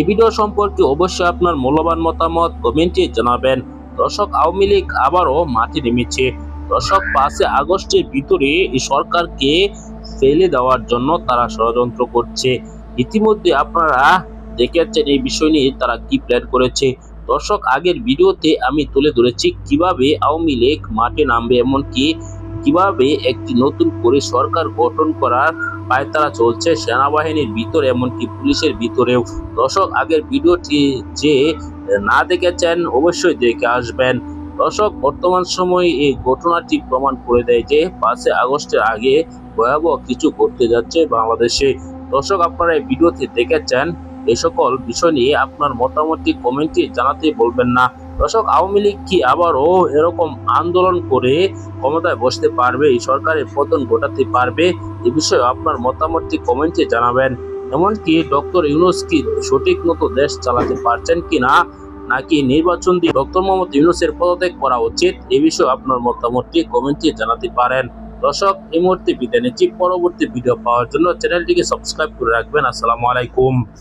এই ভিডিও সম্পর্কে অবশ্যই আপনার মূল্যবান মতামত কমেন্টে জানাবেন। দর্শক, আওয়ামী লীগ আবারও মাঠে নেমেছে। দর্শক পাঁচে আগস্টের ভিতরে এই সরকারকে ফেলে দেওয়ার জন্য তারা ষড়যন্ত্র করছে। ইতিমধ্যে আপনারা দেখেছেন এই বিষয় নিয়ে তারা কি প্ল্যান করেছে। দর্শক, আগের ভিডিওতে আমি তুলে ধরেছি কীভাবে আওয়ামী লীগ মাঠে নামবে, এমনকি কীভাবে একটি নতুন করে সরকার গঠন করার পায়তারা চলছে, সেনাবাহিনীর ভিতরে এমনকি পুলিশের ভিতরেও। দর্শক, আগের ভিডিওটি যে না দেখেছেন, অবশ্যই দেখে আসবেন। দর্শক, বর্তমান সময়ে এই ঘটনাটি প্রমাণ করে দেয় যে পাঁচে আগস্টের আগে ভয়াবহ কিছু ঘটতে যাচ্ছে বাংলাদেশে। দর্শক, আপনারা এই ভিডিওতে দেখেছেন এই সকল বিষয় নিয়ে আপনার মতামতটি কমেন্টে জানাতে বলবেন না। দর্শক, আওয়ামী লীগ কি আবারও এরকম আন্দোলন করে ক্ষমতায় বসতে পারবে? এই সরকারের পতন ঘটাতে পারবে? এ বিষয়ে আপনার মতামতটি কমেন্টে জানাবেন। এমনকি ডক্টর ইউনুস কি সঠিক মতো দেশ চালাতে পারছেন কিনা? নাকি নির্বাচন দিয়ে ডক্টর মোহাম্মদ ইউনুসের পদত্যাগ করা উচিত? এ বিষয়ে আপনার মতামতটি কমেন্টে জানাতে পারেন। দর্শক, এই মুহূর্তে বিদায় নিচ্ছি। পরবর্তী ভিডিও পাওয়ার জন্য চ্যানেলটিকে সাবস্ক্রাইব করে রাখবেন। আসসালামু আলাইকুম।